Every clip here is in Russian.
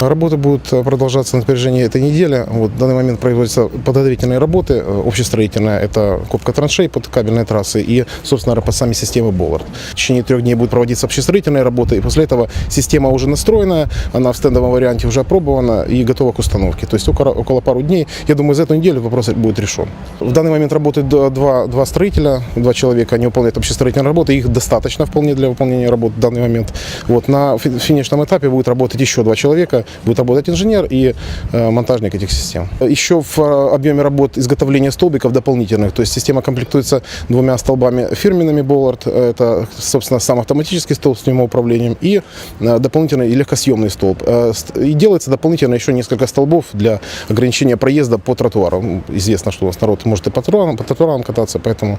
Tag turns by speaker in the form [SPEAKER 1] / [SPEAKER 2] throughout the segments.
[SPEAKER 1] Работы будут э, продолжаться на протяжении этой недели. Вот, в данный момент производятся подготовительные работы э, общестроительные. Это копка траншей под кабельной трассой и, собственно, по сами системы Боллард. В течение трех дней будут проводиться общестроительные работы, и после этого система уже настроена, она в стендовом варианте уже опробована и готова к установке. То есть около, около пару дней, я думаю, за эту неделю вопрос будет решен. В данный момент работают два, два строителя, два человека, они выполняют общестроительные работы, их достаточно вполне для выполнения работ в данный момент. Вот, на фи- финишном этапе будет работать еще два человека, будет работать инженер и э, монтажник этих систем. Еще в э, объеме работ изготовление столбиков дополнительных, то есть система комплектуется двумя столбами фирменными Боллард, это, собственно, сам автоматический столб с управлением и э, дополнительный и легкосъемный столб. Э, ст- И делается дополнительно еще несколько столбов для ограничения проезда по тротуару. Известно, что у нас народ может и по тротуарам, по тротуарам кататься, поэтому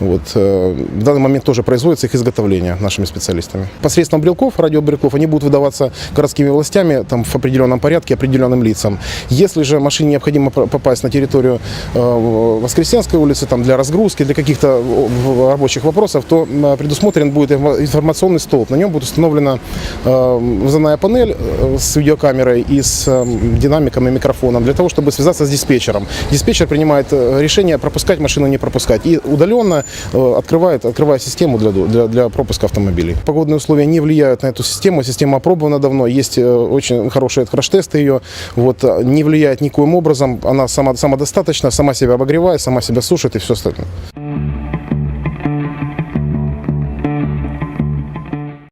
[SPEAKER 1] вот, э, в данный момент тоже производится их изготовление нашими специалистами. Посредством брелков, радиобрелков, они будут выдаваться городскими властями там, в определенном порядке определенным лицам. Если же машине необходимо попасть на территорию э, Воскресенской улицы там, для разгрузки, для каких-то рабочих вопросов, то э, предусмотрен будет инфо- информационный столб. На нем будет установлена э, вызывная панель с видеокамерой и с динамиком и микрофоном для того, чтобы связаться с диспетчером. Диспетчер принимает решение пропускать машину, не пропускать. И удаленно открывает, открывает систему для, для, для пропуска автомобилей. Погодные условия не влияют на эту систему. Система опробована давно. Есть очень хорошие краш-тесты ее. Вот, э, не влияет никоим образом. Она сама, самодостаточна, сама себя обогревает, сама себя сушит и все остальное.